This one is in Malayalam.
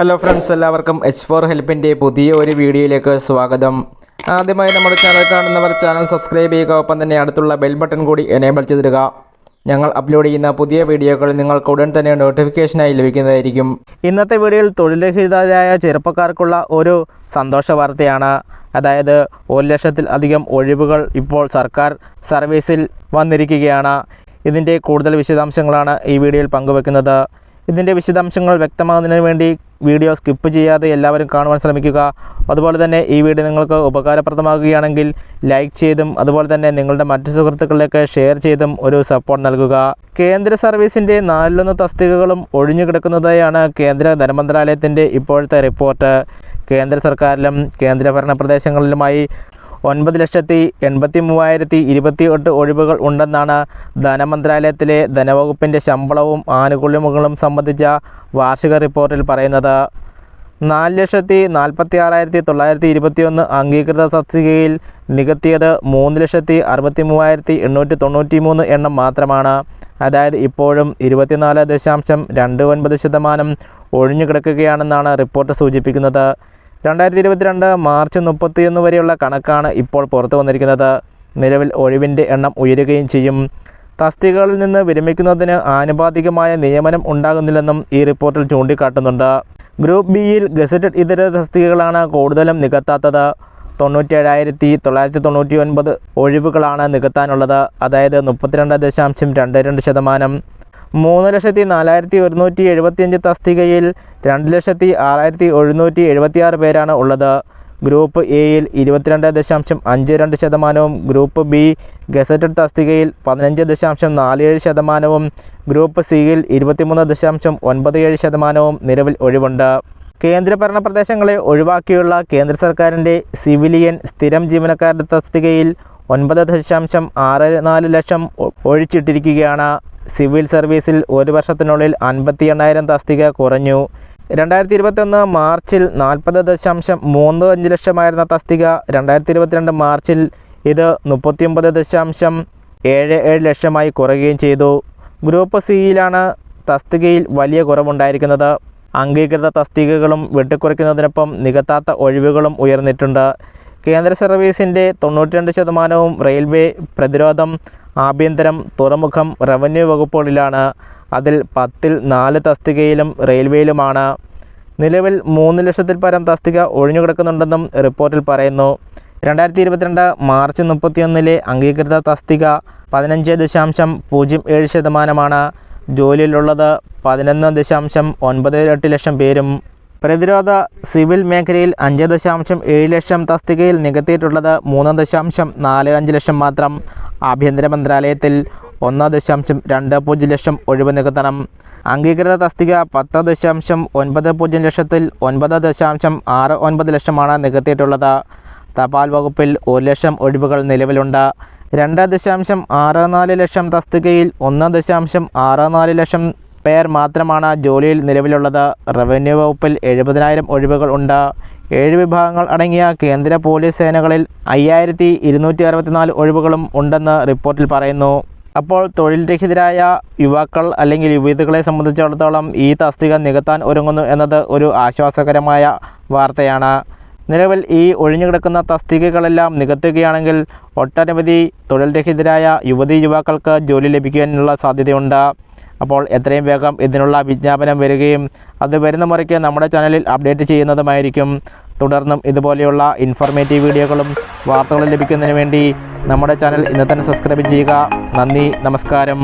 ഹലോ ഫ്രണ്ട്സ് എല്ലാവർക്കും എച്ച് ഫോർ ഹെൽപ്പിന്റെ പുതിയ ഒരു വീഡിയോയിലേക്ക് സ്വാഗതം. ആദ്യമായി നമ്മുടെ ചാനൽ കാണുന്നവർ ചാനൽ സബ്സ്ക്രൈബ് ചെയ്യുക ഒപ്പം തന്നെ അടുത്തുള്ള ബെൽ ബട്ടൺ കൂടി എനേബിൾ ചെയ്തിടുക. ഞങ്ങൾ അപ്ലോഡ് ചെയ്യുന്ന പുതിയ വീഡിയോകൾ നിങ്ങൾക്ക് ഉടൻ തന്നെ നോട്ടിഫിക്കേഷനായി ലഭിക്കുന്നതായിരിക്കും. ഇന്നത്തെ വീഡിയോയിൽ തൊഴിൽരഹിതരായ ചെറുപ്പക്കാർക്കുള്ള ഒരു സന്തോഷ വാർത്തയാണ്. അതായത് ഒരു ലക്ഷത്തിൽ അധികം ഒഴിവുകൾ ഇപ്പോൾ സർക്കാർ സർവീസിൽ വന്നിരിക്കുകയാണ്. ഇതിന്റെ കൂടുതൽ വിശദാംശങ്ങളാണ് ഈ വീഡിയോയിൽ പങ്കുവെക്കുന്നത്. ഇതിന്റെ വിശദാംശങ്ങൾ വ്യക്തമാകുന്നതിന് വേണ്ടി വീഡിയോ സ്കിപ്പ് ചെയ്യാതെ എല്ലാവരും കാണുവാൻ ശ്രമിക്കുക. അതുപോലെ തന്നെ ഈ വീഡിയോ നിങ്ങൾക്ക് ഉപകാരപ്രദമാകുകയാണെങ്കിൽ ലൈക്ക് ചെയ്തും അതുപോലെ തന്നെ നിങ്ങളുടെ മറ്റു സുഹൃത്തുക്കളിലേക്ക് ഷെയർ ചെയ്തും ഒരു സപ്പോർട്ട് നൽകുക. കേന്ദ്ര സർവീസിന്റെ നാലിലൊന്ന് തസ്തികകളും ഒഴിഞ്ഞു കിടക്കുന്നതായാണ് കേന്ദ്ര ധനമന്ത്രാലയത്തിന്റെ ഇപ്പോഴത്തെ റിപ്പോർട്ട്. കേന്ദ്ര സർക്കാരിലും കേന്ദ്രഭരണ പ്രദേശങ്ങളിലുമായി ഒൻപത് ലക്ഷത്തി എൺപത്തി മൂവായിരത്തി ഇരുപത്തി എട്ട് ഒഴിവുകൾ ഉണ്ടെന്നാണ് ധനമന്ത്രാലയത്തിലെ ധനവകുപ്പിന്റെ ശമ്പളവും ആനുകൂല്യങ്ങളും സംബന്ധിച്ച വാർഷിക റിപ്പോർട്ടിൽ പറയുന്നത്. നാല് ലക്ഷത്തി നാൽപ്പത്തി ആറായിരത്തി തൊള്ളായിരത്തി ഇരുപത്തി ഒന്ന് അംഗീകൃത തസ്തികയിൽ നികത്തിയത് മൂന്ന് ലക്ഷത്തി അറുപത്തി മൂവായിരത്തി എണ്ണൂറ്റി തൊണ്ണൂറ്റി മൂന്ന് എണ്ണം മാത്രമാണ്. അതായത് ഇപ്പോഴും ഇരുപത്തിനാല് ദശാംശം രണ്ട് ഒൻപത് ശതമാനം ഒഴിഞ്ഞു കിടക്കുകയാണെന്നാണ് റിപ്പോർട്ട് സൂചിപ്പിക്കുന്നത്. രണ്ടായിരത്തി ഇരുപത്തിരണ്ട് മാർച്ച് മുപ്പത്തിയൊന്ന് വരെയുള്ള കണക്കാണ് ഇപ്പോൾ പുറത്തു വന്നിരിക്കുന്നത്. നിലവിൽ ഒഴിവിന്റെ എണ്ണം ഉയരുകയും ചെയ്യും. തസ്തികകളിൽ നിന്ന് വിരമിക്കുന്നതിന് ആനുപാതികമായ നിയമനം ഉണ്ടാകുന്നില്ലെന്നും ഈ റിപ്പോർട്ടിൽ ചൂണ്ടിക്കാട്ടുന്നുണ്ട്. ഗ്രൂപ്പ് ബിയിൽ ഗസറ്റഡ് ഇതര തസ്തികകളാണ് കൂടുതലും നികത്താത്തത്. തൊണ്ണൂറ്റേഴായിരത്തി തൊള്ളായിരത്തി തൊണ്ണൂറ്റി ഒൻപത് ഒഴിവുകളാണ് നികത്താനുള്ളത്. അതായത് മുപ്പത്തിരണ്ട് ദശാംശം രണ്ട് രണ്ട് ശതമാനം. മൂന്ന് ലക്ഷത്തി നാലായിരത്തി ഒരുന്നൂറ്റി എഴുപത്തിയഞ്ച് തസ്തികയിൽ രണ്ട് ലക്ഷത്തി ആറായിരത്തി എഴുന്നൂറ്റി എഴുപത്തിയാറ് പേരാണ് ഉള്ളത്. ഗ്രൂപ്പ് എയിൽ ഇരുപത്തിരണ്ട് ദശാംശം അഞ്ച് രണ്ട് ശതമാനവും ഗ്രൂപ്പ് ബി ഗസറ്റഡ് തസ്തികയിൽ പതിനഞ്ച് ദശാംശം നാല് ഏഴ് ശതമാനവും ഗ്രൂപ്പ് സിയിൽ ഇരുപത്തിമൂന്ന് ദശാംശം ഒൻപത് ഏഴ് ശതമാനവും നിലവിൽ ഒഴിവുണ്ട്. കേന്ദ്രഭരണ പ്രദേശങ്ങളെ ഒഴിവാക്കിയുള്ള കേന്ദ്ര സർക്കാരിന്റെ സിവിലിയൻ സ്ഥിരം ജീവനക്കാരുടെ തസ്തികയിൽ ഒൻപത് ദശാംശം ആറ് നാല് ലക്ഷം ഒഴിച്ചിട്ടിരിക്കുകയാണ്. സിവിൽ സർവീസിൽ ഒരു വർഷത്തിനുള്ളിൽ അൻപത്തി എണ്ണായിരം തസ്തിക കുറഞ്ഞു. രണ്ടായിരത്തി ഇരുപത്തൊന്ന് മാർച്ചിൽ നാൽപ്പത് ദശാംശം മൂന്ന് അഞ്ച് ലക്ഷമായിരുന്ന തസ്തിക. രണ്ടായിരത്തി ഇരുപത്തിരണ്ട് മാർച്ചിൽ ഇത് മുപ്പത്തിയൊമ്പത് ദശാംശം ഏഴ് ഏഴ് ലക്ഷമായി കുറയുകയും ചെയ്തു. ഗ്രൂപ്പ് സിയിലാണ് തസ്തികയിൽ വലിയ കുറവുണ്ടായിരിക്കുന്നത്. അംഗീകൃത തസ്തികകളും വെട്ടിക്കുറയ്ക്കുന്നതിനൊപ്പം നികത്താത്ത ഒഴിവുകളും ഉയർന്നിട്ടുണ്ട്. കേന്ദ്ര സർവീസിന്റെ തൊണ്ണൂറ്റി രണ്ട് ശതമാനവും റെയിൽവേ പ്രതിരോധം ആഭ്യന്തരം തുറമുഖം റവന്യൂ വകുപ്പുകളിലാണ്. അതിൽ പത്തിൽ നാല് തസ്തികയിലും റെയിൽവേയിലുമാണ്. നിലവിൽ മൂന്ന് ലക്ഷത്തിൽ പരം തസ്തിക ഒഴിഞ്ഞുകിടക്കുന്നുണ്ടെന്നും റിപ്പോർട്ടിൽ പറയുന്നു. രണ്ടായിരത്തി ഇരുപത്തിരണ്ട് മാർച്ച് മുപ്പത്തിയൊന്നിലെ അംഗീകൃത തസ്തിക പതിനഞ്ച് ദശാംശം പൂജ്യം ഏഴ് ശതമാനമാണ്. ജോലിയിലുള്ളത് പതിനൊന്ന് ദശാംശം ഒൻപത് എട്ട് ലക്ഷം പേരും. പ്രതിരോധ സിവിൽ മേഖലയിൽ അഞ്ച് ദശാംശം ഏഴ് ലക്ഷം തസ്തികയിൽ നികത്തിയിട്ടുള്ളത് മൂന്ന് ദശാംശം നാല് അഞ്ച് ലക്ഷം മാത്രം. ആഭ്യന്തര മന്ത്രാലയത്തിൽ ഒന്ന് ദശാംശം രണ്ട് പൂജ്യം ലക്ഷം ഒഴിവ് നികത്തണം. അംഗീകൃത തസ്തിക പത്ത് ദശാംശം ഒൻപത് പൂജ്യം ലക്ഷത്തിൽ ഒൻപത് ദശാംശം ആറ് ഒൻപത് ലക്ഷമാണ് നികത്തിയിട്ടുള്ളത്. തപാൽ വകുപ്പിൽ ഒരു ലക്ഷം ഒഴിവുകൾ നിലവിലുണ്ട്. രണ്ട് ദശാംശം ആറ് നാല് ലക്ഷം തസ്തികയിൽ ഒന്ന് ദശാംശം ആറ് നാല് ലക്ഷം പേർ മാത്രമാണ് ജോലിയിൽ നിലവിലുള്ളത്. റവന്യൂ വകുപ്പിൽ എഴുപതിനായിരം ഒഴിവുകൾ ഉണ്ട്. ഏഴ് വിഭാഗങ്ങൾ അടങ്ങിയ കേന്ദ്ര പോലീസ് സേനകളിൽ അയ്യായിരത്തി ഇരുന്നൂറ്റി അറുപത്തിനാല് ഒഴിവുകളും ഉണ്ടെന്ന് റിപ്പോർട്ടിൽ പറയുന്നു. അപ്പോൾ തൊഴിൽ രഹിതരായ യുവാക്കൾ അല്ലെങ്കിൽ യുവതികളെ സംബന്ധിച്ചിടത്തോളം ഈ തസ്തിക നികത്താൻ ഒരുങ്ങുന്നു എന്നത് ഒരു ആശ്വാസകരമായ വാർത്തയാണ്. നിലവിൽ ഈ ഒഴിഞ്ഞുകിടക്കുന്ന തസ്തികകളെല്ലാം നികത്തുകയാണെങ്കിൽ ഒട്ടനവധി തൊഴിൽ രഹിതരായ യുവതി യുവാക്കൾക്ക് ജോലി ലഭിക്കാനുള്ള സാധ്യതയുണ്ട്. അപ്പോൾ എത്രയും വേഗം ഇതിനുള്ള വിജ്ഞാപനം വരികയും അത് വരുന്ന മുറയ്ക്ക് നമ്മുടെ ചാനലിൽ അപ്ഡേറ്റ് ചെയ്യുന്നതുമായിരിക്കും. തുടർന്നും ഇതുപോലെയുള്ള ഇൻഫോർമേറ്റീവ് വീഡിയോകളും വാർത്തകളും ലഭിക്കുന്നതിന് വേണ്ടി നമ്മുടെ ചാനൽ ഇന്ന് തന്നെ സബ്സ്ക്രൈബ് ചെയ്യുക. നന്ദി നമസ്കാരം.